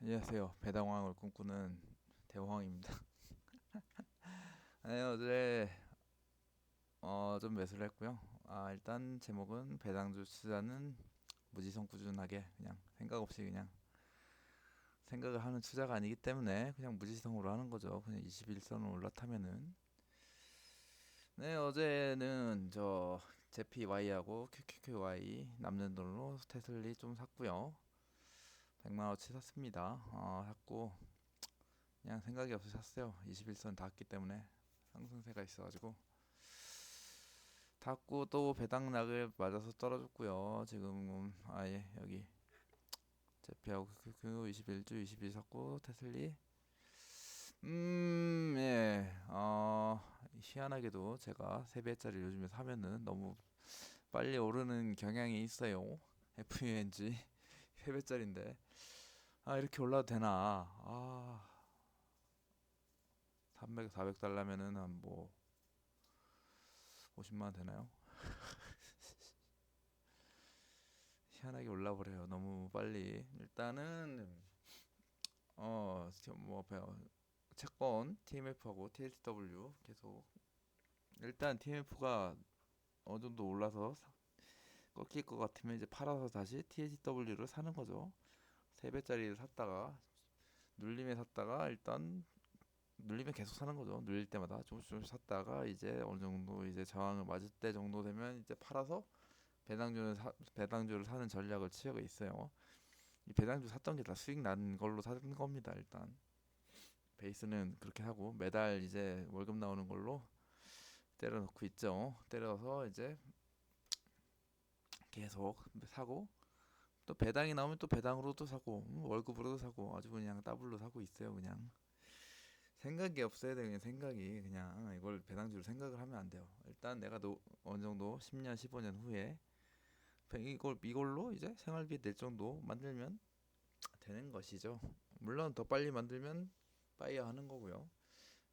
안녕하세요. 배당왕을 꿈꾸는 대왕입니다. 네, 어제 어, 좀 매수를 했고요. 아, 일단 제목은 배당주 투자는 무지성 꾸준하게 그냥 생각 없이 그냥 생각을 하는 투자가 아니기 때문에 그냥 무지성으로 하는 거죠. 그냥 21선을 올라타면은 네, 어제는 저 JPY하고 QQQY 남는 돈으로 테슬리 좀 샀고요. 100만원어치 샀습니다. 어, 샀고 그냥 생각이 없어 샀어요. 21선 닿았기 때문에 상승세가 있어가지고 닿고 또 배당락을 맞아서 떨어졌고요. 지금 아예 여기 제피하고 그 21주 22 샀고 테슬리 음, 예, 어, 희한하게도 제가 3배짜리 요즘에 사면은 너무 빨리 오르는 경향이 있어요. FUNG 3배짜리인데. 아 이렇게 올라도 되나? 아. 300, 400달러면은 한 뭐 50만 원 되나요? 희한하게 올라버려요. 너무 빨리. 일단은 어뭐 채권 TMF하고 TLTW 계속. 일단 TMF가 어느 정도 올라서 사- 꺾일 것 같으면 이제 팔아서 다시 TLTW를 사는 거죠 3배짜리를 샀다가 눌림에 샀다가 일단 눌리면 계속 사는 거죠. 눌릴 때마다 조금씩 조금씩 샀다가 이제 어느 정도 이제 저항을 맞을 때 정도 되면 이제 팔아서 배당주를 사, 배당주를 사는 전략을 취하고 있어요. 이 배당주 샀던 게 다 수익 난 걸로 산 겁니다. 일단 베이스는 그렇게 하고 매달 이제 월급 나오는 걸로 때려 넣고 있죠. 때려서 이제 계속 사고 또 배당이 나오면 또 배당으로도 사고 음, 월급으로도 사고 아주 그냥 더블로 사고 있어요. 그냥 생각이 없어야 돼 그냥 생각이 그냥 이걸 배당주를 생각을 하면 안 돼요. 일단 내가 노, 어느 정도 10년 15년 후에 이걸 이걸로 이제 생활비 낼 정도 만들면 되는 것이죠. 물론 더 빨리 만들면 빠이야 하는 거고요.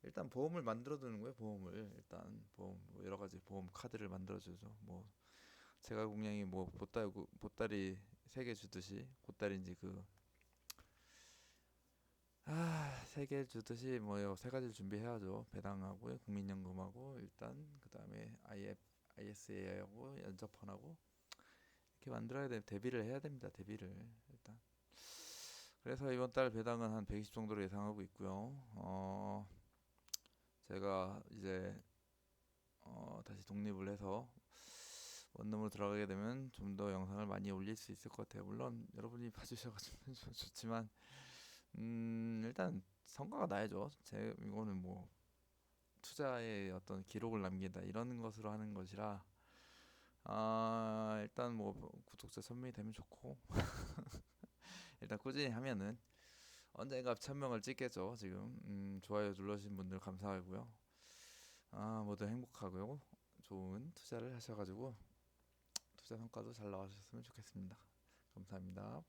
일단 보험을 만들어 두는 거예요. 보험을 일단 보험 뭐 여러 가지 보험 카드를 만들어 주죠. 뭐 제가 공양이 뭐 보따리 보따리 세 개 주듯이 보따리인지 그 아, 세 개 주듯이 뭐 세 가지를 준비해야죠. 배당하고 국민연금하고 일단 그다음에 IF, ISA하고 연접펀하고 이렇게 만들어야 돼. 대비를 해야 됩니다. 대비를 일단. 그래서 이번 달 배당은 한 120 정도로 예상하고 있고요. 어, 제가 이제 어, 다시 독립을 해서 원룸으로 들어가게 되면 좀 더 영상을 많이 올릴 수 있을 것 같아요. 물론 여러분이 봐주셔가지고 좋지만 음, 일단 성과가 나야죠. 제 이거는 뭐 투자의 어떤 기록을 남긴다 이런 것으로 하는 것이라 아 일단 뭐 구독자 1000명이 되면 좋고 일단 꾸준히 하면은 언젠가 1000명을 찍겠죠. 지금 음, 좋아요 눌러주신 분들 감사하고요. 아 모두 행복하고요. 좋은 투자를 하셔가지고 투자 성과도 잘 나와주셨으면 좋겠습니다. 감사합니다.